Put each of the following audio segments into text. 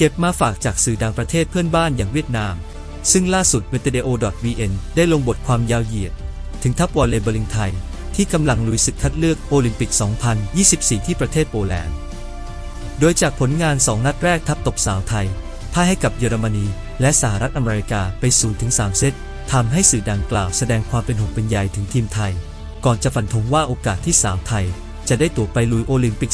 เก็บมาฝากจากสื่อดังประเทศเพื่อนบ้านอย่างเวียดนาม ซึ่งล่าสุด v e t e d o vn ได้ลงบทความยาวเหยียด ถึงทัพวอลเลย์บอลลิงไทย ที่กำลังลุยศึกคัดเลือกโอลิมปิก 2024 ที่ประเทศโปแลนด์ โดยจากผลงาน 2 นัดแรกทัพตบสาวไทยพ่ายให้กับเยอรมนี และสหรัฐอเมริกาไป0-3เซตทำให้สื่อดังกล่าวแสดงความเป็นห่วงเป็นใยถึงทีมไทย ก่อนจะฟันธงว่าโอกาสที่สาวไทย จะได้ตั๋วไปลุยโอลิมปิก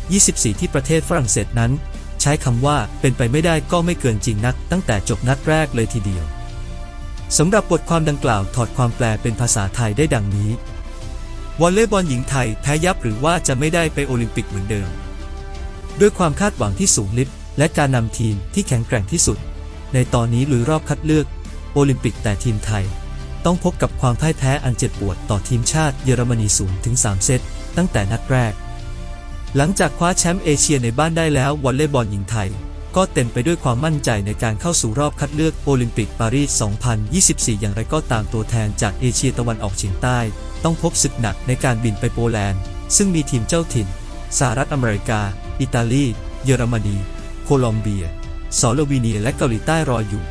2024 ที่ประเทศฝรั่งเศสนั้น ใช้คำว่าเป็นไปไม่ได้ก็ไม่เกินจริงนัก ตั้งแต่จบนัดแรกเลยทีเดียวสำหรับบทความดังกล่าวถอดความแปลเป็นภาษาไทยได้ดังนี้วอลเลย์บอลหญิงไทยแพ้ยับหรือว่าจะไม่ได้ไปโอลิมปิกเหมือนเดิม ด้วยความคาดหวังที่สูงลิบและการนำทีมที่แข็งแกร่งที่สุด ในตอนนี้ลุยรอบคัดเลือกโอลิมปิกแต่ทีมไทย ต้องพบกับความพ่ายแพ้อันเจ็บปวดต่อทีมชาติเยอรมนีสูงถึง 3 เซตตั้งแต่นัดแรก หลังจากคว้าแชมป์เอเชียในบ้านได้แล้ววอลเลย์บอลหญิงไทย ก็เต็มไปด้วยความมั่นใจในการเข้าสู่รอบคัดเลือกโอลิมปิกปารีส 2024 อย่างไรก็ตามตัวแทนจากเอเชียตะวันออกเฉียงใต้ ต้องพบศึกหนักในการบินไปโปแลนด์ ซึ่งมีทีมเจ้าถิ่นสหรัฐอเมริกา อิตาลี เยอรมนี โคลอมเบีย สโลวีเนีย และเกาหลีใต้รออยู่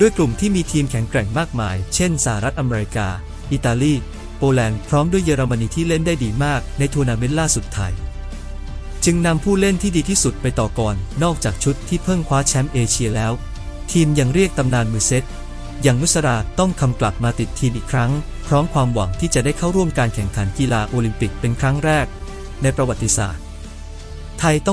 ด้วยกลุ่มที่มีทีมแข็งแกร่งมากมาย เช่นสหรัฐอเมริกา อิตาลี โปแลนด์พร้อมด้วยเยอรมนีที่เล่นได้ดีมากในทัวร์นาเมนต์ล่าสุดไทย จึงนำผู้เล่นที่ดีที่สุดไปต่อก่อน นอกจากชุดที่เพิ่งคว้าแชมป์เอเชียแล้ว ทีมยังเรียกตำนานมือเซตอย่างนุสราต้องคำกลับมาติดทีมอีกครั้ง พร้อมความหวังที่จะได้เข้าร่วมการแข่งขันกีฬาโอลิมปิกเป็นครั้งแรก ในประวัติศาสตร์ ไทยต้อง